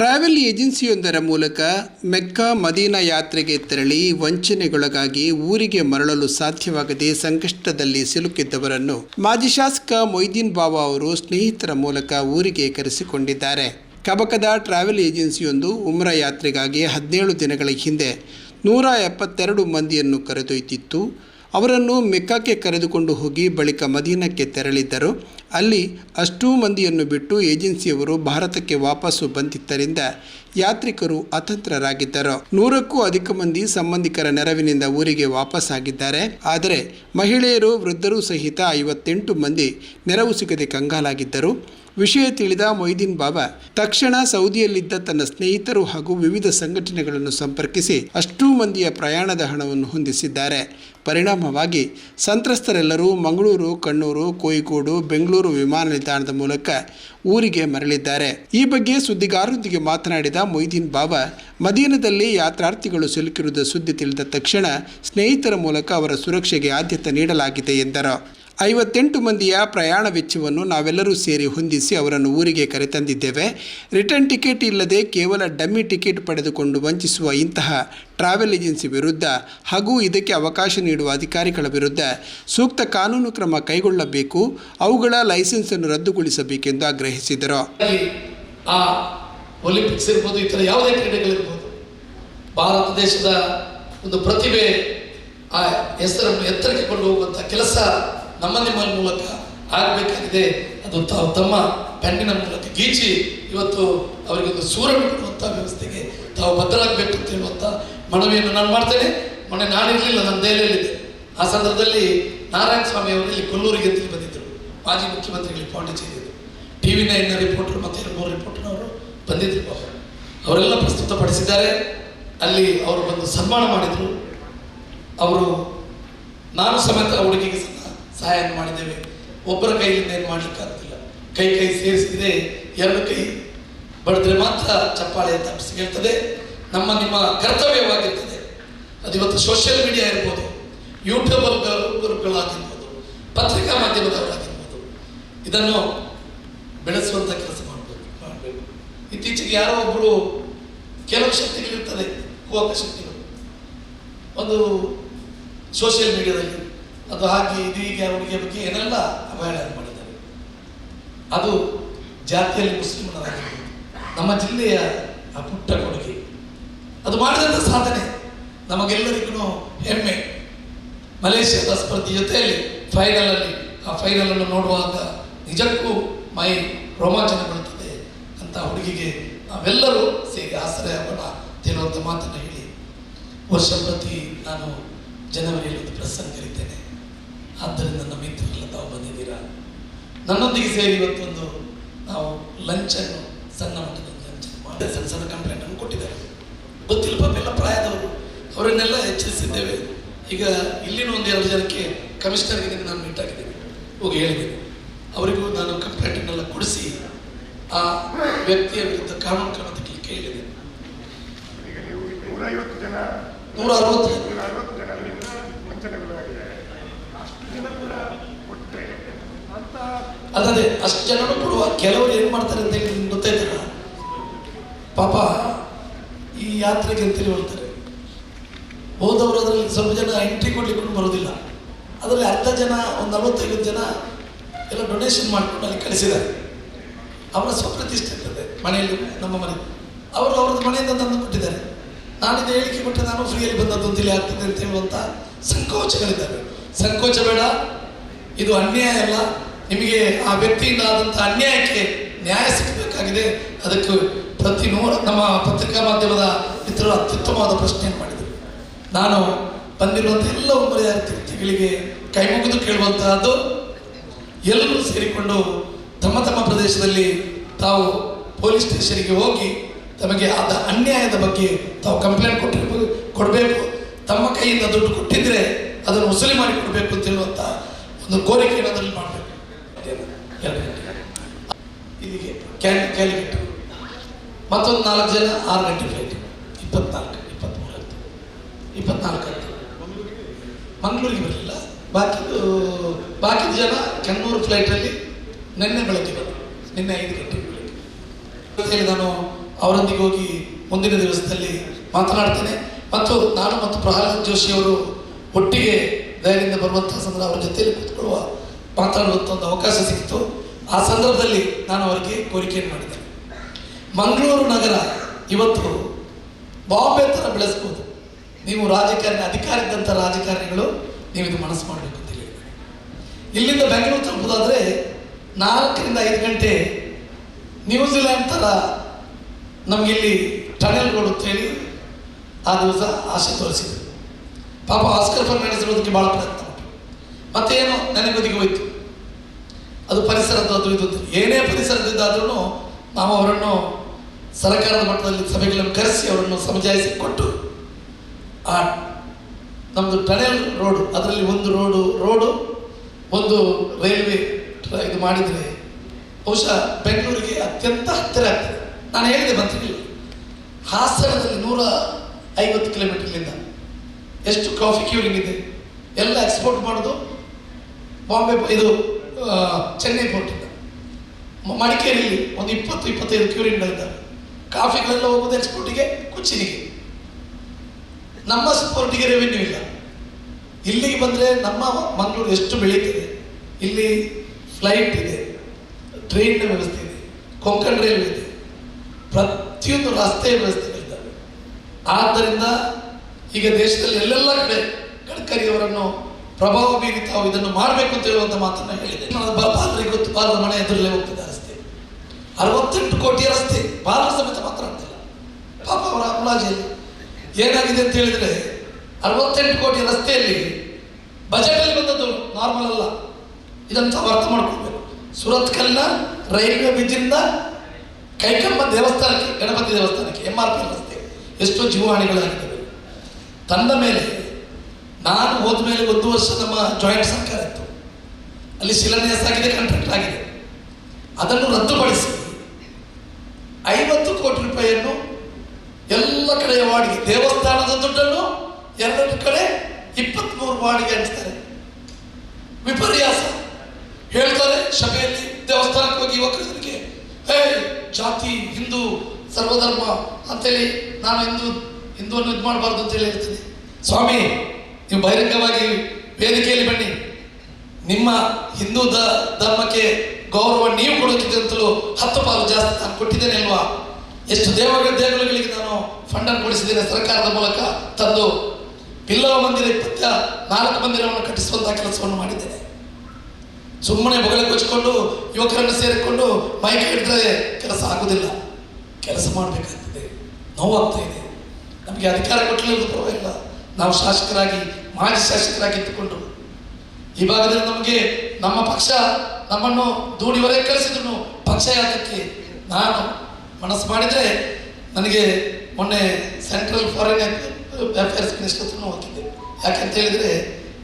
Travel ಏಜೆನ್ಸಿಯೊಂದರ ಮೂಲಕ Mecca Madina ಯಾತ್ರೆಗೆ ತೆರಳಿ ವಂಚನೆಗೊಳಗಾಗಿ ಊರಿಗೆ ಮರಳಲು ಸಾಧ್ಯವಾಗದೆ ಸಂಕಷ್ಟದಲ್ಲಿ ಸಿಲುಕಿದ್ದವರನ್ನು ಮಾಜಿ ಶಾಸಕ ಮೊಯ್ದೀನ್ ಬಾಬಾ ಅವರು ಸ್ನೇಹಿತರ ಮೂಲಕ ಊರಿಗೆ ಕರೆಸಿಕೊಂಡಿದ್ದಾರೆ. ಕಬಕದ ಟ್ರಾವೆಲ್ ಏಜೆನ್ಸಿಯೊಂದು ಉಮ್ರ ಯಾತ್ರೆಗಾಗಿ ಹದಿನೇಳು ದಿನಗಳ ಹಿಂದೆ ನೂರ ಎಪ್ಪತ್ತೆರಡು ಮಂದಿಯನ್ನು ಕರೆದೊಯ್ದಿತ್ತು. ಅವರನ್ನು ಮೆಕ್ಕಾಕ್ಕೆ ಕರೆದುಕೊಂಡು ಹೋಗಿ ಬಳಿಕ ಮದೀನಕ್ಕೆ ತೆರಳಿದ್ದರು. ಅಲ್ಲಿ ಅಷ್ಟೂ ಮಂದಿಯನ್ನು ಬಿಟ್ಟು ಏಜೆನ್ಸಿಯವರು ಭಾರತಕ್ಕೆ ವಾಪಸ್ಸು ಬಂದಿದ್ದರಿಂದ ಯಾತ್ರಿಕರು ಅತಂತ್ರರಾಗಿದ್ದರು. ನೂರಕ್ಕೂ ಅಧಿಕ ಮಂದಿ ಸಂಬಂಧಿಕರ ನೆರವಿನಿಂದ ಊರಿಗೆ ವಾಪಸ್ಸಾಗಿದ್ದಾರೆ. ಆದರೆ ಮಹಿಳೆಯರು, ವೃದ್ಧರು ಸಹಿತ ಐವತ್ತೆಂಟು ಮಂದಿ ನೆರವು ಸಿಗದೆ ಕಂಗಾಲಾಗಿದ್ದರು. ವಿಷಯ ತಿಳಿದ ಮೊಯ್ದೀನ್ ಬಾಬಾ ತಕ್ಷಣ ಸೌದಿಯಲ್ಲಿದ್ದ ತನ್ನ ಸ್ನೇಹಿತರು ಹಾಗೂ ವಿವಿಧ ಸಂಘಟನೆಗಳನ್ನು ಸಂಪರ್ಕಿಸಿ ಅಷ್ಟೂ ಮಂದಿಯ ಪ್ರಯಾಣದ ಹಣವನ್ನು ಹೊಂದಿಸಿದ್ದಾರೆ. ಪರಿಣಾಮವಾಗಿ ಸಂತ್ರಸ್ತರೆಲ್ಲರೂ ಮಂಗಳೂರು, ಕಣ್ಣೂರು, ಕೋಯಿಕೋಡು, ಬೆಂಗಳೂರು ವಿಮಾನ ನಿಲ್ದಾಣದ ಮೂಲಕ ಊರಿಗೆ ಮರಳಿದ್ದಾರೆ. ಈ ಬಗ್ಗೆ ಸುದ್ದಿಗಾರರೊಂದಿಗೆ ಮಾತನಾಡಿದ ಮೊಯ್ದೀನ್ ಬಾಬಾ, ಮದೀನದಲ್ಲಿ ಯಾತ್ರಾರ್ಥಿಗಳು ಸಿಲುಕಿರುವುದ ಸುದ್ದಿ ತಿಳಿದ ತಕ್ಷಣ ಸ್ನೇಹಿತರ ಮೂಲಕ ಅವರ ಸುರಕ್ಷೆಗೆ ಆದ್ಯತೆ ನೀಡಲಾಗಿದೆ ಎಂದರು. ಐವತ್ತೆಂಟು ಮಂದಿಯ ಪ್ರಯಾಣ ವೆಚ್ಚವನ್ನು ನಾವೆಲ್ಲರೂ ಸೇರಿ ಹೊಂದಿಸಿ ಅವರನ್ನು ಊರಿಗೆ ಕರೆತಂದಿದ್ದೇವೆ. ರಿಟರ್ನ್ ಟಿಕೆಟ್ ಇಲ್ಲದೆ ಕೇವಲ ಡಮ್ಮಿ ಟಿಕೆಟ್ ಪಡೆದುಕೊಂಡು ವಂಚಿಸುವ ಇಂತಹ ಟ್ರಾವೆಲ್ ಏಜೆನ್ಸಿ ವಿರುದ್ಧ ಹಾಗೂ ಇದಕ್ಕೆ ಅವಕಾಶ ನೀಡುವ ಅಧಿಕಾರಿಗಳ ವಿರುದ್ಧ ಸೂಕ್ತ ಕಾನೂನು ಕ್ರಮ ಕೈಗೊಳ್ಳಬೇಕು, ಅವುಗಳ ಲೈಸೆನ್ಸನ್ನು ರದ್ದುಗೊಳಿಸಬೇಕೆಂದು ಆಗ್ರಹಿಸಿದರು. ಯಾವುದೇ ಕ್ರೀಡೆಗಳಿರ್ಬೋದು ಭಾರತ ದೇಶದ ಒಂದು ಪ್ರತಿಭೆ, ಆ ಹೆಸರನ್ನು ಎತ್ತರಕ್ಕೆ ಕೊಂಡು ಹೋಗುವಂಥ ಕೆಲಸ ನಮ್ಮ ನಿಮ್ಮ ಮೂಲಕ ಆಗಬೇಕಾಗಿದೆ. ಅದು ತಮ್ಮ ಪೆನ್ನಿನ ಮೂಲಕ ಗೀಚಿ ಇವತ್ತು ಅವರಿಗೊಂದು ಸೂರನ್ನು ಕೊಡುವಂಥ ವ್ಯವಸ್ಥೆಗೆ ತಾವು ಬದ್ಧರಾಗಬೇಕು ಅಂತ ಹೇಳುವಂಥ ಮನವಿಯನ್ನು ನಾನು ಮಾಡ್ತೇನೆ. ಮೊನ್ನೆ ನಾನಿರಲಿಲ್ಲ ನನ್ನ ದೆಹಲಿಯಲ್ಲಿದ್ದೆ. ಆ ಸಂದರ್ಭದಲ್ಲಿ ನಾರಾಯಣ ಸ್ವಾಮಿ ಅವರು ಇಲ್ಲಿ ಕೊಲ್ಲೂರಿಗೆ ಅಂತ ಬಂದಿದ್ದರು. ಮಾಜಿ ಮುಖ್ಯಮಂತ್ರಿಗಳಿಗೆ ಪಾಂಡಿಚೇರಿಯಲ್ಲಿ. ಟಿ ವಿ ನೈನ್ನ ರಿಪೋರ್ಟರ್ ಮತ್ತು ಎರಡು ಮೂರು ರಿಪೋರ್ಟರ್ ಅವರು ಬಂದಿದ್ದರು ಅವರೆಲ್ಲ ಅವರೆಲ್ಲ ಪ್ರಸ್ತುತಪಡಿಸಿದ್ದಾರೆ. ಅಲ್ಲಿ ಅವರು ಬಂದು ಸನ್ಮಾನ ಮಾಡಿದರು. ಅವರು ನಾನು ಸಮೇತ ಹುಡುಗಿಗೆ ಸಹ ಸಹಾಯ ಮಾಡಿದ್ದೇವೆ. ಒಬ್ಬರ ಕೈಯಿಂದ ಏನು ಮಾಡಲಿಕ್ಕಾಗ್ತಿಲ್ಲ ಕೈ ಕೈ ಸೇರಿಸ್ತಿದೆ ಎರಡು ಕೈ ಬಡಿದ್ರೆ ಮಾತ್ರ ಚಪ್ಪಾಳೆ ಅಂತ ಹೇಳ್ತದೆ ನಮ್ಮ ನಿಮ್ಮ ಕರ್ತವ್ಯವಾಗಿರ್ತದೆ. ಅದು ಇವತ್ತು ಸೋಷಿಯಲ್ ಮೀಡಿಯಾ ಇರ್ಬೋದು ಯೂಟ್ಯೂಬರ್ಗಳಾಗಿರ್ಬೋದು ಪತ್ರಿಕಾ ಮಾಧ್ಯಮದವರಾಗಿರ್ಬೋದು. ಇದನ್ನು ಬೆಳೆಸುವಂಥ ಕೆಲಸ ಮಾಡಬೇಕು ಮಾಡಬೇಕು. ಇತ್ತೀಚೆಗೆ ಯಾರೋ ಒಬ್ಬರು ಕೆಲವು ಶಕ್ತಿಗಳಿರ್ತದೆ, ಕುವಕ ಶಕ್ತಿಗಳು. ಒಂದು ಸೋಷಿಯಲ್ ಮೀಡಿಯಾದಲ್ಲಿ ಅದು ಹಾಗೆ ಇದು ಹೀಗೆ ಅವನಿಗೆ ಬಗ್ಗೆ ಏನೆಲ್ಲ ಅವಹೇಳನ ಮಾಡಿದ್ದಾರೆ. ಅದು ಜಾತಿಯಲ್ಲಿ ಮುಸ್ಲಿಮರಾಗಿರ್ಬೋದು, ನಮ್ಮ ಜಿಲ್ಲೆಯ ಆ ಪುಟ್ಟ ಕೊಡುಗೆ. ಅದು ಮಾಡಿದಂಥ ಸಾಧನೆ. ನಮಗೆಲ್ಲರಿಗೂ ಹೆಮ್ಮೆ. ಮಲೇಷ್ಯಾದ ಸ್ಪರ್ಧೆ ಜೊತೆಯಲ್ಲಿ ಫೈನಲಲ್ಲಿ ಆ ಫೈನಲನ್ನು ನೋಡುವಾಗ ನಿಜಕ್ಕೂ ಮೈ ರೋಮಾಂಚನಗೊಳ್ಳುತ್ತದೆ ಅಂತ ಹುಡುಗಿಗೆ ನಾವೆಲ್ಲರೂ ಸೇರಿ ಆಶ್ರಯ ಆಗೋಣ ತಿನ್ನುವಂಥ ಮಾತನ್ನು ಹೇಳಿ, ವರ್ಷ ಪ್ರತಿ ನಾನು ಜನವರಿಯಲ್ಲಿ ಒಂದು ಪ್ರಸಂಗ ಕರೀತೇನೆ ಆದ್ದರಿಂದ ನಮ್ಮ ಮಿತ್ರರೆಲ್ಲ ತಾವು ಬಂದಿದ್ದೀರಾ? ನನ್ನೊಂದಿಗೆ ಸೇರಿ ಇವತ್ತೊಂದು ನಾವು ಲಂಚನ್ನು ಸಣ್ಣ ಮಟ್ಟದ ಲಂಚ ಮಾಡಿ ಸಣ್ಣ ಸಣ್ಣ ಕಂಪ್ಲೇಂಟನ್ನು ಕೊಟ್ಟಿದ್ದಾರೆ. ಗೊತ್ತಿಲ್ಲ ಪಾಪ ಎಲ್ಲ ಪ್ರಾಯದವರು ಅವರನ್ನೆಲ್ಲ ಎಚ್ಚರಿಸಿದ್ದೇವೆ. ಈಗ ಇಲ್ಲಿನ ಒಂದು ಎರಡು ಜನಕ್ಕೆ ಕಮಿಷನರ್ಗೆ ನಾನು ಮೀಟ್ ಆಗಿದ್ದೇನೆ. ಹೋಗಿ ಹೇಳಿದ್ದೇನೆ. ಅವರಿಗೂ ನಾನು ಕಂಪ್ಲೇಂಟನ್ನೆಲ್ಲ ಕೊಡಿಸಿ ಆ ವ್ಯಕ್ತಿಯ ವಿರುದ್ಧ ಕಾನೂನು ಕ್ರಮ ತೆಗೆಯಲಿಕ್ಕೆ ಹೇಳಿದ್ದೇನೆ. ನೂರ ಅರವತ್ತು ಜನ ಅಲ್ಲಿಂದ ವಂಚನೆಗೊಳಗಾಗಿದೆ ಅಷ್ಟು ಜನ ಕೂಡ ಕೊಟ್ಟರೆ ಅಂತ ಅಲ್ಲದೆ ಅಷ್ಟು ಜನರು ಕೊಡುವ ಕೆಲವರು ಏನು ಮಾಡ್ತಾರೆ ಅಂತ ಹೇಳಿ ಗೊತ್ತಾಯ್ತಾರ ಪಾಪ ಈ ಯಾತ್ರೆಗೆ ಅಂತೇಳಿ ಹೇಳ್ತಾರೆ. ಹೋದವರು ಅದರಲ್ಲಿ ಸ್ವಲ್ಪ ಜನ ಎಂಟ್ರಿ ಕೊಡ್ಲಿಕ್ಕೆ ಬರೋದಿಲ್ಲ. ಅದರಲ್ಲಿ ಅರ್ಧ ಜನ, ಒಂದು ನಲವತ್ತೈವತ್ತು ಜನ ಎಲ್ಲ ಡೊನೇಷನ್ ಮಾಡಿಕೊಂಡು ಅಲ್ಲಿ ಕಳಿಸಿದ್ದಾರೆ. ಅವರ ಸ್ವಪ್ರತಿಷ್ಠೆ ಇರ್ತದೆ ಮನೆಯಲ್ಲಿ, ನಮ್ಮ ಮನೆ. ಅವರು ಅವ್ರದ್ದು ಮನೆಯಿಂದ ತಂದು ಕೊಟ್ಟಿದ್ದಾರೆ. ನಾನಿದು ಹೇಳಿಕೆ ಕೊಟ್ಟರೆ ನಾನು ಫ್ರೀಯಲ್ಲಿ ಬಂದದ್ದು ಇಲ್ಲಿ ಆಗ್ತದೆ ಅಂತ ಹೇಳುವಂಥ ಸಂಕೋಚಗಳಿದ್ದಾವೆ. ಸಂಕೋಚ ಬೇಡ, ಇದು ಅನ್ಯಾಯ ಅಲ್ಲ. ನಿಮಗೆ ಆ ವ್ಯಕ್ತಿಯಿಂದ ಆದಂಥ ಅನ್ಯಾಯಕ್ಕೆ ನ್ಯಾಯ ಸಿಗಬೇಕಾಗಿದೆ. ಅದಕ್ಕೆ ಪ್ರತಿ ನೂರ ನಮ್ಮ ಪತ್ರಿಕಾ ಮಾಧ್ಯಮದ ಮಿತ್ರರು ಅತ್ಯುತ್ತಮವಾದ ಪ್ರಶ್ನೆಯನ್ನು ಮಾಡಿದರು. ನಾನು ಬಂದಿರುವಂಥ ಎಲ್ಲ ಒಬ್ಬರ ಕೈಮುಗಿದು ಕೈ ಕೇಳುವಂತಹದ್ದು, ಎಲ್ಲರೂ ಸೇರಿಕೊಂಡು ತಮ್ಮ ತಮ್ಮ ಪ್ರದೇಶದಲ್ಲಿ ತಾವು ಪೊಲೀಸ್ ಸ್ಟೇಷನ್ಗೆ ಹೋಗಿ ತಮಗೆ ಆದ ಅನ್ಯಾಯದ ಬಗ್ಗೆ ತಾವು ಕಂಪ್ಲೇಂಟ್ ಕೊಟ್ಟಿರ್ಬೋದು, ಕೊಡಬೇಕು. ತಮ್ಮ ಕೈಯಿಂದ ದುಡ್ಡು ಕೊಟ್ಟಿದ್ರೆ ಅದನ್ನು ವಸೂಲಿ ಮಾಡಿ ಕೊಡಬೇಕು ಅಂತ ಹೇಳುವಂಥ ಒಂದು ಕೋರಿಕೆಯನ್ನು ಅದರಲ್ಲಿ ಮಾಡಬೇಕು. ಇಲ್ಲಿಗೆ ಕ್ಯಾಲಿ ಕ್ಯಾಲಿಕಟ್ ಮತ್ತೊಂದು ನಾಲ್ಕು ಜನ ಆರು ಗಂಟೆ ಫ್ಲೈಟ್ ಇಪ್ಪತ್ನಾಲ್ಕು, ಇಪ್ಪತ್ಮೂರು ಇಪ್ಪತ್ನಾಲ್ಕು ಮಂಗಳೂರಿಗೆ ಬರಲಿಲ್ಲ. ಬಾಕಿದು ಬಾಕಿ ಜನ ಕಣ್ಣೂರು ಫ್ಲೈಟಲ್ಲಿ ನಿನ್ನೆ ಬೆಳಗ್ಗೆ ಬಂದರು. ನಿನ್ನೆ ಐದು ಗಂಟೆಗೆ ನಾನು ಅವರೊಂದಿಗೆ ಹೋಗಿ ಮುಂದಿನ ದಿವಸದಲ್ಲಿ ಮಾತನಾಡ್ತೇನೆ. ಮತ್ತು ನಾನು ಮತ್ತು ಪ್ರಹ್ಲಾದ್ ಜೋಶಿಯವರು ಒಟ್ಟಿಗೆ ದಯದಿಂದ ಬರುವಂತಹ ಸಂದರ್ಭ ಅವರ ಜೊತೆಯಲ್ಲಿ ಕೂತ್ಕೊಳ್ಳುವ ಮಾತಾಡುವಂಥ ಒಂದು ಅವಕಾಶ ಸಿಕ್ಕಿತು. ಆ ಸಂದರ್ಭದಲ್ಲಿ ನಾನು ಅವರಿಗೆ ಕೋರಿಕೆಯನ್ನು ಮಾಡಿದೆ. ಮಂಗಳೂರು ನಗರ ಇವತ್ತು ಬಾಂಬೆ ಥರ ಬೆಳೆಸ್ಬೋದು. ನೀವು ರಾಜಕಾರಣಿ ಅಧಿಕಾರ ಇದ್ದಂಥ ರಾಜಕಾರಣಿಗಳು ನೀವು ಮನಸ್ಸು ಮಾಡಬೇಕು ಅಂತ ಹೇಳಿದ್ದಾರೆ. ಇಲ್ಲಿಂದ ಬೆಂಗಳೂರು ತಲುಪೋದಾದರೆ ನಾಲ್ಕರಿಂದ ಐದು ಗಂಟೆ ನ್ಯೂಜಿಲ್ಯಾಂಡ್ ಥರ ನಮಗಿಲ್ಲಿ ಟನೆಲ್ ರೋಡ್ ಅಂತ ಹೇಳಿ ಆ ದಿವಸ ಆಸೆ ತೋರಿಸಿದ್ರು ಪಾಪ ಆಸ್ಕರ್ ಫರ್ನಾಂಡಿಸ್ ಇರೋದಕ್ಕೆ ಭಾಳ ಪ್ರಯತ್ನ ಮತ್ತೇನು ನನಗೆ ಬದಿಗೆ ಹೋಯ್ತು? ಅದು ಪರಿಸರದ್ದು ಇದು. ಏನೇ ಪರಿಸರದಿದ್ದಾದ್ರೂ ನಾವು ಅವರನ್ನು ಸರ್ಕಾರದ ಮಟ್ಟದಲ್ಲಿ ಸಭೆಗಳನ್ನು ಕರೆಸಿ ಅವರನ್ನು ಸಮಜಾಯಿಸಿ ಕೊಟ್ಟು ಆ ನಮ್ಮದು ಟನೆಲ್ ರೋಡು, ಅದರಲ್ಲಿ ಒಂದು ರೋಡು ರೋಡು, ಒಂದು ರೈಲ್ವೆ ಇದು ಮಾಡಿದರೆ ಬಹುಶಃ ಬೆಂಗಳೂರಿಗೆ ಅತ್ಯಂತ ಹತ್ತಿರ ಆಗ್ತದೆ ನಾನು ಹೇಳಿದೆ ಮಂತ್ರಿಗಳು ಹಾಸನದಲ್ಲಿ ನೂರ ಐವತ್ತು ಕಿಲೋಮೀಟರ್ಲಿಂದ ಎಷ್ಟು ಕಾಫಿ ಕ್ಯೂರಿಂಗ್ ಇದೆ, ಎಲ್ಲ ಎಕ್ಸ್ಪೋರ್ಟ್ ಮಾಡೋದು ಬಾಂಬೆ, ಇದು ಚೆನ್ನೈ ಪೋರ್ಟಿಂದ ಮಡಿಕೇರಿಯಲ್ಲಿ ಒಂದು ಇಪ್ಪತ್ತು, ಇಪ್ಪತ್ತೈದು ಕ್ಯೂರಿಂಗ್ಗಳಿದ್ದಾವೆ ಕಾಫಿಗಳೆಲ್ಲ ಹೋಗೋದು ಎಕ್ಸ್ಪೋರ್ಟಿಗೆ, ಕುಚ್ಚಿನಿಗೆ. ನಮ್ಮ ಸ್ಪೋರ್ಟಿಗೆ ರೆವೆನ್ಯೂ ಇಲ್ಲ. ಇಲ್ಲಿಗೆ ಬಂದರೆ ನಮ್ಮ ಮಂಗಳೂರು ಎಷ್ಟು ಬೆಳೀತದೆ? ಇಲ್ಲಿ ಫ್ಲೈಟ್ ಇದೆ ಟ್ರೈನ್ನ ವ್ಯವಸ್ಥೆ ಇದೆ, ಕೊಂಕಣ ರೈಲ್ವೆ ಇದೆ. ಪ್ರತಿಯೊಂದು ರಸ್ತೆ ವ್ಯವಸ್ಥೆಗಳಿದ್ದಾವೆ ಆದ್ದರಿಂದ ಈಗ ದೇಶದಲ್ಲಿ ಎಲ್ಲೆಲ್ಲ ಕಡೆ ಗಡ್ಕರಿ ಅವರನ್ನು ಪ್ರಭಾವ ಬೀರಿ ತಾವು ಇದನ್ನು ಮಾಡಬೇಕು ಅಂತ ಹೇಳುವಂತ ಮಾತನ್ನ ಹೇಳಿದೆ. ಬಾಲರಿಗೆ ಗೊತ್ತು. ಬಾಲದ ಮನೆ ಎದುರಲ್ಲೇ ಹೋಗ್ತದೆ ರಸ್ತೆ ಅರವತ್ತೆಂಟು ಕೋಟಿ ರಸ್ತೆ ಬಾಲ ಸಮೇತ ಮಾತನಾಡ್ತಿಲ್ಲ ಪಾಪ ಅವರ ಮುಲಾಜಿಯಲ್ಲಿ ಏನಾಗಿದೆ ಅಂತ ಹೇಳಿದ್ರೆ, ಅರವತ್ತೆಂಟು ಕೋಟಿ ರಸ್ತೆಯಲ್ಲಿ ಬಜೆಟಲ್ಲಿ ಬಂದದ್ದು ನಾರ್ಮಲ್ ಅಲ್ಲ. ಇದನ್ನು ತಾವು ಅರ್ಥ ಮಾಡ್ಕೊಳ್ಬೇಕು. ಸುರತ್ಕಲ್ನ ರೈಲ್ವೆ ಬ್ರಿಡ್ಜಿಂದ ಕೈಕಂಬ ದೇವಸ್ಥಾನಕ್ಕೆ, ಗಣಪತಿ ದೇವಸ್ಥಾನಕ್ಕೆ ಎಂ ಆರ್ ಪಿ ರಸ್ತೆ. ಎಷ್ಟೋ ಜೀವಹಾನಿಗಳಾಗಿದ್ದಾವೆ ತಂದ ಮೇಲೆ ನಾನು ಹೋದ ಮೇಲೆ ಒಂದು ವರ್ಷ ನಮ್ಮ ಜಾಯಿಂಟ್ ಸರ್ಕಾರ ಇತ್ತು. ಅಲ್ಲಿ ಶಿಲಾನ್ಯಾಸ ಆಗಿದೆ ಕಾಂಟ್ರಾಕ್ಟ್ ಆಗಿದೆ. ಅದನ್ನು ರದ್ದುಪಡಿಸಿ ಐವತ್ತು ಕೋಟಿ ರೂಪಾಯಿಯನ್ನು ಎಲ್ಲ ಕಡೆಯ ವಾಡಿಗೆ, ದೇವಸ್ಥಾನದ ದುಡ್ಡನ್ನು ಎರಡು ಕಡೆ ಇಪ್ಪತ್ತ್ಮೂರು ವಾಡಿಗೆ ಹಂಚ್ತಾರೆ. ವಿಪರ್ಯಾಸ. ಹೇಳ್ತಾರೆ ಸಭೆಯಲ್ಲಿ ದೇವಸ್ಥಾನಕ್ಕೆ ಹೋಗಿ ಯುವಕರಿಗೆ ಹೇ ಜಾತಿ, ಹಿಂದೂ, ಸರ್ವಧರ್ಮ ಅಂತೇಳಿ ನಾನು ಹಿಂದೂ, ಹಿಂದೂವನ್ನು ಇದು ಮಾಡಬಾರ್ದು ಅಂತೇಳಿ ಹೇಳ್ತೀನಿ. ಸ್ವಾಮಿ ನೀವು ಬಹಿರಂಗವಾಗಿ ವೇದಿಕೆಯಲ್ಲಿ ಬನ್ನಿ. ನಿಮ್ಮ ಹಿಂದೂ ಧರ್ಮಕ್ಕೆ ಗೌರವ ನೀವು ಕೊಡೋಕ್ಕಿಂತಲೂ ಹತ್ತು ಪಾಲು ಜಾಸ್ತಿ ನಾನು ಕೊಟ್ಟಿದ್ದೇನೆ ಅಲ್ವಾ? ಎಷ್ಟು ದೇವ ದೇಗುಲಗಳಿಗೆ ನಾನು ಫಂಡನ್ನು ಕೊಡಿಸಿದ್ದೇನೆ ಸರ್ಕಾರದ ಮೂಲಕ ತಂದು ಬಿಲ್ಲವ ಮಂದಿರ ಇಪ್ಪತ್ತ ನಾಲ್ಕು ಮಂದಿರವನ್ನು ಕಟ್ಟಿಸುವಂತಹ ಕೆಲಸವನ್ನು ಮಾಡಿದ್ದೇನೆ. ಸುಮ್ಮನೆ ಬೊಗಳೆ ಕೊಚ್ಚಿಕೊಂಡು ಯುವಕರನ್ನು ಸೇರಿಕೊಂಡು ಮೈಕ್ ಹಿಡಿದ್ರೆ ಕೆಲಸ ಆಗುವುದಿಲ್ಲ ಕೆಲಸ ಮಾಡಬೇಕಾಗ್ತದೆ. ನೋವಾಗ್ತಾ ಇದೆ. ನಮಗೆ ಅಧಿಕಾರ ಕೊಟ್ಟಲಿಲ್ಲ ಪರವಾಗಿಲ್ಲ. ನಾವು ಶಾಸಕರಾಗಿ, ಮಾಜಿ ಶಾಸಕರಾಗಿ ಇದ್ದುಕೊಂಡು ಈ ಭಾಗದಲ್ಲಿ ನಮಗೆ ನಮ್ಮ ಪಕ್ಷ ನಮ್ಮನ್ನು ದೂಡಿವರೆಗೆ ಕಳಿಸಿದ್ರು ಪಕ್ಷ ಯಾತಕ್ಕೆ ನಾನು ಮನಸ್ಸು ಮಾಡಿದರೆ ನನಗೆ ಮೊನ್ನೆ ಸೆಂಟ್ರಲ್ ಫಾರಿನ್ ಅಫೇರ್ಸ್ ಮಿನಿಸ್ಟರ್ ಹೋಗ್ತಿದ್ದೆ. ಹೋಗಿದ್ದೆ ಯಾಕೆಂತ ಹೇಳಿದರೆ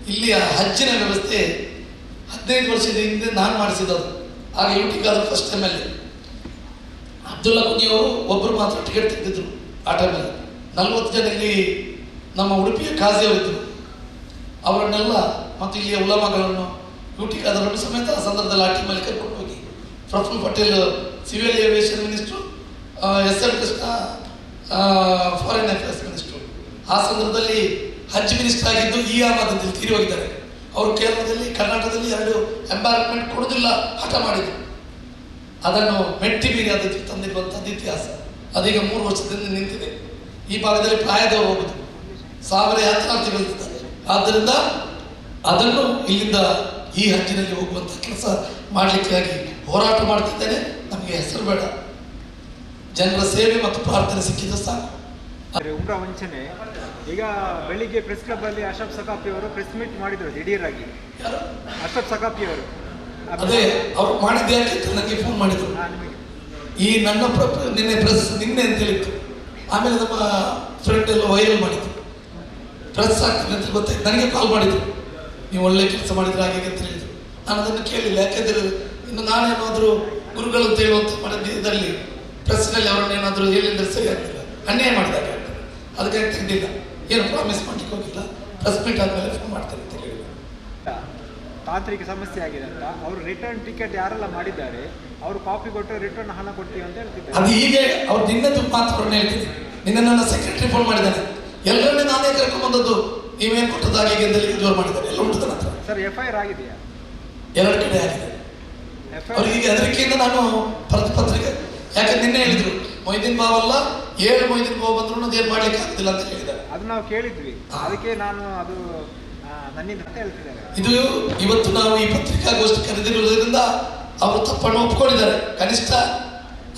ಇಲ್ಲಿಯ ಹಜ್ಜಿನ ವ್ಯವಸ್ಥೆ ಹದಿನೈದು ವರ್ಷದ ಹಿಂದೆ ನಾನು ಮಾಡಿಸಿದದು ಆಗ ಯುಟಿಗಾದ ಫಸ್ಟ್ ಎಲ್ ಎ ಅಬ್ದುಲ್ಲಾ ಕುನಿಯವರು ಒಬ್ಬರು ಮಾತ್ರ ಟಿಕೆಟ್ ತೆಗೆದಿದ್ರು ಆ ಟೈಮಲ್ಲಿ ನಲ್ವತ್ತು ಜನ ಇಲ್ಲಿ ನಮ್ಮ ಉಡುಪಿಯ ಖಾಜಿಯವರಿದ್ದರು ಅವರನ್ನೆಲ್ಲ ಮತ್ತು ಇಲ್ಲಿಯ ಉಲಮಗಳನ್ನು ಡ್ಯೂಟಿ ಅದರನ್ನು ಸಮೇತ ಆ ಸಂದರ್ಭದಲ್ಲಿ ಆಟಿ ಮೇಲೆ ಕರ್ಕೊಂಡು ಹೋಗಿ. Praful Patel civil aviation minister S L Krishna foreign affairs minister. ಆ ಸಂದರ್ಭದಲ್ಲಿ ಹಜ್ ಮಿನಿಸ್ಟರ್ ಆಗಿದ್ದು ಈ ಆಮದಲ್ಲಿ ತೀರಿ ಹೋಗಿದ್ದಾರೆ ಅವರು ಕೇರಳದಲ್ಲಿ, ಕರ್ನಾಟಕದಲ್ಲಿ ಎರಡು ಎಂಬಾರ್ಮೆಂಟ್ ಕೊಡೋದಿಲ್ಲ ಹಠ ಮಾಡಿದರು. ಅದನ್ನು ಮೆಟ್ಟಿ ಮೀರಿ ಅದಕ್ಕೆ ತಂದಿರುವಂಥದ್ದು ಇತಿಹಾಸ ಅದೀಗ ಮೂರು ವರ್ಷದಿಂದ ನಿಂತಿದೆ. ಈ ಭಾಗದಲ್ಲಿ ಪ್ರಾಯದವರು ಹೋಗುದು. ಸಾವಿರ ಯಾತ್ರಾರ್ಥಿಗಳಿದ್ದಾರೆ ಆದ್ದರಿಂದ ಅದನ್ನು ಇಲ್ಲಿಂದ ಈ ಹಂಚಿನಲ್ಲಿ ಹೋಗುವಂಥ ಕೆಲಸ ಮಾಡಲಿಕ್ಕಾಗಿ ಹೋರಾಟ ಮಾಡ್ತಿದ್ದೇನೆ. ನಮಗೆ ಹೆಸರು ಬೇಡ. ಜನರ ಸೇವೆ ಮತ್ತು ಪ್ರಾರ್ಥನೆ ಸಿಕ್ಕಿದ ಸಾಕು. ಉಮ್ರಾ ವಂಚನೆ. ಈಗ ಬೆಳಿಗ್ಗೆ ಪ್ರೆಸ್ ಕ್ಲಬ್ ಅಲ್ಲಿ ಅಶರಫ್ ಸಕಾಫಿ ಅವರು ಪ್ರೆಸ್ ಮೀಟ್ ಮಾಡಿದ್ರು ದಿಢೀರಾಗಿ. ಯಾರು? ಅಶರಫ್ ಸಕಾಫಿ ಅವರು. ಅದೇ ಅವ್ರು ಮಾಡಿದ್ದೆ ಯಾಕೆ? ನನಗೆ ಫೋನ್ ಮಾಡಿದ್ರು. ಈ ನನ್ನ ನಿನ್ನೆ ಪ್ರೆಸ್ ನಿನ್ನೆ ಅಂತ ಹೇಳಿತ್ತು ಆಮೇಲೆ ನಮ್ಮ ಫ್ರೆಂಡ್ ಎಲ್ಲ ವೈರಲ್ ಮಾಡಿದ್ರು. ಪ್ರೆಸ್ ಹಾಕ್ತೀನಿ ಅಂತ ಗೊತ್ತಾಯ್ತು ನನಗೆ ಕಾಲ್ ಮಾಡಿದ್ರು. ನೀವು ಒಳ್ಳೆ ಕೆಲಸ ಮಾಡಿದ್ರೆ ಹಾಗೆ ಅಂತ ಹೇಳಿದ್ರು. ನಾನು ಅದನ್ನು ಕೇಳಿಲ್ಲ. ಯಾಕೆಂದರೆ ಇನ್ನು ನಾನೇನಾದರೂ ಗುರುಗಳು ಅಂತ ಹೇಳುವಂಥ ಮಾಡಿದ ಇದರಲ್ಲಿ. ಪ್ರೆಸ್ನಲ್ಲಿ ಅವರನ್ನೇನಾದರೂ ಹೇಳಿದ್ರೆ ಸರಿ ಆಗ್ತಿಲ್ಲ ಅನ್ಯಾಯ ಮಾಡಿದಾಗ ಅದಕ್ಕೆ ತೆಗೆದಿಲ್ಲ ಏನು ಪ್ರಾಮಿಸ್ ಮಾಡ್ಲಿಕ್ಕೆ ಹೋಗಿಲ್ಲ. ಪ್ರೆಸ್ ಮೀಟ್ ಆದಮೇಲೆ ಫೋನ್ ಮಾಡ್ತಾರೆ ಅಂತ ಹೇಳಿದ್ರು. ತಾಂತ್ರಿಕ ಸಮಸ್ಯೆ ಆಗಿದೆ ಅಂತ. ಅವರು ರಿಟರ್ನ್ ಟಿಕೆಟ್ ಯಾರೆಲ್ಲ ಮಾಡಿದ್ದಾರೆ ಅವರು ಕಾಪಿ ಕೊಟ್ಟು ರಿಟರ್ನ್ ಹಣ ಕೊಡ್ತೀವಿ ಅಂತ ಹೇಳ್ತಿದ್ದಾರೆ. ಅದು ಹೀಗೆ ಅವ್ರು ನಿನ್ನದು ಮಾತುಗಳನ್ನ ಹೇಳ್ತಿದ್ದೆ ನಿನ್ನ ನನ್ನ ಸೆಕ್ರೆಟರಿ ಫೋನ್ ಮಾಡಿದ್ದಾನೆ ಎಲ್ಲರನ್ನೇ ನಾನೇ ಕರ್ಕೊಂಡ್ಬಂದದ್ದು ನೀವೇನು ಕೊಟ್ಟದಾಗಿ ಜೋರು ಮಾಡಿದ್ದಾರೆ. ಎಲ್ಲ ಉಂಟು ನನ್ನ ಹತ್ರ. ಸರ್ ಎಫ್ ಐ ಆರ್ ಆಗಿದೆಯಾ? ಎರಡು ಕಡೆ ಆಗಿದೆ. ಅವ್ರಿಗೆ ಹೆದರಿಕೆಯಿಂದ ನಾನು ಪತ್ರ ಪತ್ರಿಕೆ ಯಾಕಂದ್ರೆ ನಿನ್ನೆ ಹೇಳಿದ್ರು ಮೊಯ್ದಿನ್ ಬಾವ್ ಅಲ್ಲ ಏಳು ಮೊಯ್ದಿನ್ ಬಾವ್ ಬಂದ್ರು ಅದೇನು ಮಾಡ್ಲಿಕ್ಕೆ ಆಗ್ತಿಲ್ಲ ಅಂತ ಹೇಳಿದ್ದಾರೆ. ಅದು ನಾವು ಕೇಳಿದ್ವಿ. ಅದಕ್ಕೆ ನಾನು ಅದು ನನ್ನಿಂದ ಹೇಳ್ತಿದ್ದಾರೆ. ಇದು ಇವತ್ತು ನಾವು ಈ ಪತ್ರಿಕಾಗೋಷ್ಠಿ ಕರೆದಿರುವುದರಿಂದ ಅವರು ತಪ್ಪನ್ನು ಒಪ್ಕೊಂಡಿದ್ದಾರೆ. ಕನಿಷ್ಠ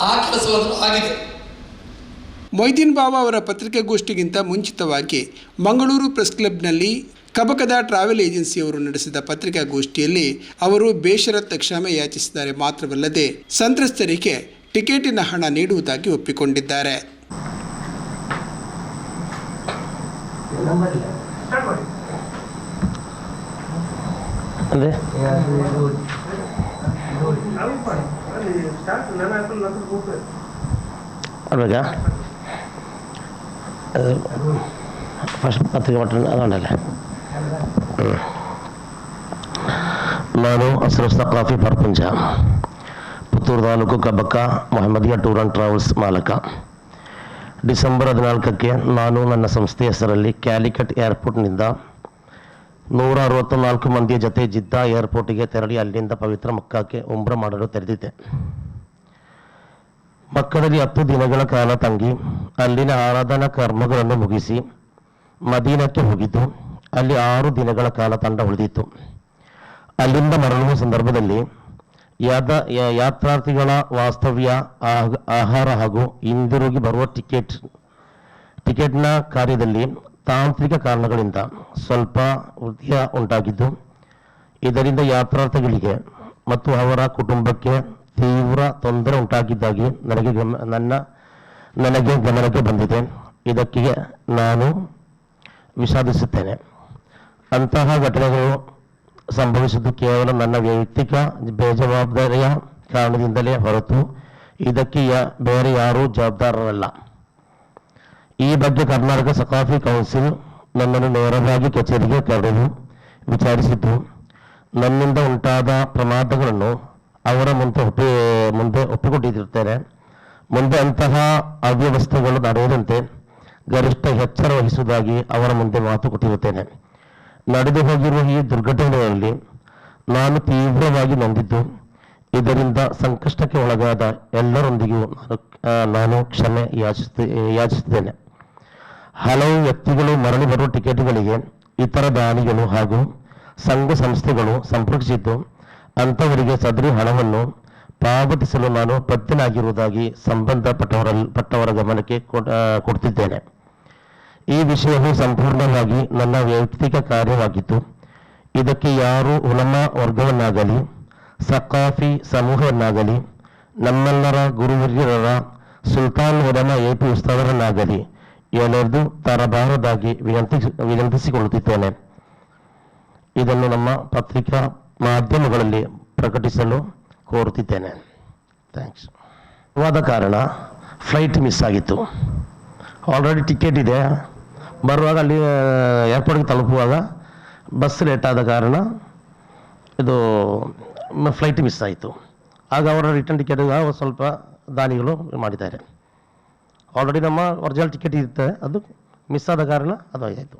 ಆ ಕೆಲಸವಾದರೂ ಆಗಿದೆ. ಮೊಯ್ದೀನ್ ಬಾಬಾ ಅವರ ಪತ್ರಿಕಾಗೋಷ್ಠಿಗಿಂತ ಮುಂಚಿತವಾಗಿ ಮಂಗಳೂರು ಪ್ರೆಸ್ ಕ್ಲಬ್ನಲ್ಲಿ ಕಬಕದ ಟ್ರಾವೆಲ್ ಏಜೆನ್ಸಿಯವರು ನಡೆಸಿದ ಪತ್ರಿಕಾಗೋಷ್ಠಿಯಲ್ಲಿ ಅವರು ಬೇಷರತ್ ಕ್ಷಮೆ ಯಾಚಿಸಿದ್ದಾರೆ ಮಾತ್ರವಲ್ಲದೆ ಸಂತ್ರಸ್ತರಿಗೆ ಟಿಕೆಟಿನ ಹಣ ನೀಡುವುದಾಗಿ ಒಪ್ಪಿಕೊಂಡಿದ್ದಾರೆ. ಸ್ಟಾರ್ಟ್ ಮಾಡಿ ಅಂದರೆ ನಾವು ಮಾಡಿ ಅಲ್ಲಿ ಸ್ಟಾರ್ಟ್ ನನ್ನ ಹಾಕೊಂಡು ನಂತರ ಹೋಗ್ತೇವೆ ಅಲ್ಬೇಕಾ ಅದು ಫಸ್ಟ್ ಪತ್ರಿಕೆ ಮಟ್ಟ അതുകൊണ്ടല്ലേ ಹ್ಮ್. ನಾನು Ashraf Saqafi ಪರ್ಪಂಚ Puttur taluk Kabaka Mohammadiya tour and travels ಮಾಲಕ December ಹದಿನಾಲ್ಕಕ್ಕೆ ನಾನು ನನ್ನ ಸಂಸ್ಥೆ ಹೆಸರಲ್ಲಿ ಕ್ಯಾಲಿಕಟ್ ಏರ್ಪೋರ್ಟ್ನಿಂದ ನೂರ ಅರವತ್ತ ನಾಲ್ಕು ಮಂದಿಯ ಜೊತೆ ಜಿದ್ದಾ ಏರ್ಪೋರ್ಟಿಗೆ ತೆರಳಿ ಅಲ್ಲಿಂದ ಪವಿತ್ರ ಮಕ್ಕಕ್ಕೆ ಉಂಬ್ರ ಮಾಡಲು ತೆರೆದಿದ್ದೆ ಮಕ್ಕಳಲ್ಲಿ ಹತ್ತು ದಿನಗಳ ಕಾಲ ತಂಗಿ ಅಲ್ಲಿನ ಆರಾಧನಾ ಕರ್ಮಗಳನ್ನು ಮುಗಿಸಿ ಮದೀನಕ್ಕೆ ಹೋಗಿದ್ದು ಅಲ್ಲಿ ಆರು ದಿನಗಳ ಕಾಲ ತಂಡ ಉಳಿದಿತ್ತು ಅಲ್ಲಿಂದ ಮರಳುವ ಸಂದರ್ಭದಲ್ಲಿ ಯಾದ ಯಾತ್ರಾರ್ಥಿಗಳ ವಾಸ್ತವ್ಯ ಆಹಾರ ಹಾಗೂ ಹಿಂದಿರುಗಿ ಬರುವ ಟಿಕೆಟ್ ಟಿಕೆಟ್ನ ಕಾರ್ಯದಲ್ಲಿ ತಾಂತ್ರಿಕ ಕಾರಣಗಳಿಂದ ಸ್ವಲ್ಪ ವೃದ್ಧಿಯ ಉಂಟಾಗಿದ್ದು ಇದರಿಂದ ಯಾತ್ರಾರ್ಥಿಗಳಿಗೆ ಮತ್ತು ಅವರ ಕುಟುಂಬಕ್ಕೆ ತೀವ್ರ ತೊಂದರೆ ಉಂಟಾಗಿದ್ದಾಗಿ ನನಗೆ ನನ್ನ, ನನಗೆ ಗಮನಕ್ಕೆ ಬಂದಿದೆ. ಇದಕ್ಕೆ ನಾನು ವಿಷಾದಿಸುತ್ತೇನೆ. ಅಂತಹ ಘಟನೆಗಳು ಸಂಭವಿಸಿದ್ದು ಕೇವಲ ನನ್ನ ವೈಯಕ್ತಿಕ ಬೇಜವಾಬ್ದಾರಿಯ ಕಾರಣದಿಂದಲೇ ಹೊರತು ಇದಕ್ಕೆ ಬೇರೆ ಯಾರೂ ಜವಾಬ್ದಾರರಲ್ಲ. ಈ ಬಗ್ಗೆ ಕರ್ನಾಟಕ ಸಕಾಫಿ ಕೌನ್ಸಿಲ್ ನನ್ನನ್ನು ನೇರವಾಗಿ ಕಚೇರಿಗೆ ಕರೆದು ವಿಚಾರಿಸಿತು ನನ್ನಿಂದ ಉಂಟಾದ ಪ್ರಮಾದಗಳನ್ನು ಅವರ ಮುಂದೆ ಒಪ್ಪಿ, ಮುಂದೆ ಒಪ್ಪಿಕೊಂಡಿರುತ್ತೇನೆ ಮುಂದೆ ಅಂತಹ ಅವ್ಯವಸ್ಥೆಗಳು ನಡೆಯದಂತೆ ಗರಿಷ್ಠ ಎಚ್ಚರ ವಹಿಸುವುದಾಗಿ ಅವರ ಮುಂದೆ ಮಾತು ಕೊಟ್ಟಿರುತ್ತೇನೆ. ನಡೆದು ಹೋಗಿರುವ ಈ ದುರ್ಘಟನೆಯಲ್ಲಿ ನಾನು ತೀವ್ರವಾಗಿ ನೊಂದಿದ್ದು, ಇದರಿಂದ ಸಂಕಷ್ಟಕ್ಕೆ ಒಳಗಾದ ಎಲ್ಲರೊಂದಿಗೂ ನಾನು ನಾನು ಕ್ಷಮೆ ಯಾಚಿಸ್ತೇ, ಯಾಚಿಸುತ್ತೇನೆ. ಹಲವು ವ್ಯಕ್ತಿಗಳು ಮರಳಿ ಬರುವ ಟಿಕೆಟ್ಗಳಿಗೆ ಇತರ ದಾನಿಗಳು ಹಾಗೂ ಸಂಘ ಸಂಸ್ಥೆಗಳು ಸಂಪರ್ಕಿಸಿದ್ದು ಅಂಥವರಿಗೆ ಸದರಿ ಹಣವನ್ನು ಪಾವತಿಸಲು ನಾನು ಪತ್ತಿನಾಗಿರುವುದಾಗಿ ಸಂಬಂಧಪಟ್ಟವರ ಪಟ್ಟವರ ಗಮನಕ್ಕೆ ಕೊಡ್ತಿದ್ದೇನೆ. ಈ ವಿಷಯವು ಸಂಪೂರ್ಣವಾಗಿ ನನ್ನ ವೈಯಕ್ತಿಕ ಕಾರ್ಯವಾಗಿತ್ತು ಇದಕ್ಕೆ ಯಾರು ಉಲಮ ವರ್ಗವನ್ನಾಗಲಿ ಸಕಾಫಿ ಸಮೂಹವನ್ನಾಗಲಿ, ನಮ್ಮೆಲ್ಲರ ಗುರುವರ್ಯರ ಸುಲ್ತಾನ್ ಉಲಮ ಎ ಪಿ ಉಸ್ತಾದರನ್ನಾಗಲಿ ಎಲ್ಲರದು ತರಬಾರದಾಗಿ ವಿನಂತಿಸಿ ವಿನಂತಿಸಿಕೊಳ್ಳುತ್ತಿದ್ದೇನೆ. ಇದನ್ನು ನಮ್ಮ ಪತ್ರಿಕಾ ಮಾಧ್ಯಮಗಳಲ್ಲಿ ಪ್ರಕಟಿಸಲು ಕೋರುತ್ತಿದ್ದೇನೆ. ಥ್ಯಾಂಕ್ಸ್ ವಾದ ಕಾರಣ ಫ್ಲೈಟ್ ಮಿಸ್ ಆಗಿತ್ತು. ಆಲ್ರೆಡಿ ಟಿಕೆಟ್ ಇದೆ. ಬರುವಾಗ ಅಲ್ಲಿ ಏರ್ಪೋರ್ಟ್ಗೆ ತಲುಪುವಾಗ ಬಸ್ ಲೇಟ್ ಆದ ಕಾರಣ ಇದು ಫ್ಲೈಟ್ ಮಿಸ್ ಆಯಿತು. ಆಗ ಅವರ ರಿಟರ್ನ್ ಟಿಕೆಟ್ ಸ್ವಲ್ಪ ದಾನಿಗಳು ಮಾಡಿದ್ದಾರೆ. ಆಲ್ರೆಡಿ ನಮ್ಮ ಒರಿಜಿನಲ್ ಟಿಕೆಟ್ ಇರುತ್ತೆ. ಅದು ಮಿಸ್ ಆದ ಕಾರಣ ಅದು ಆಯಿತು.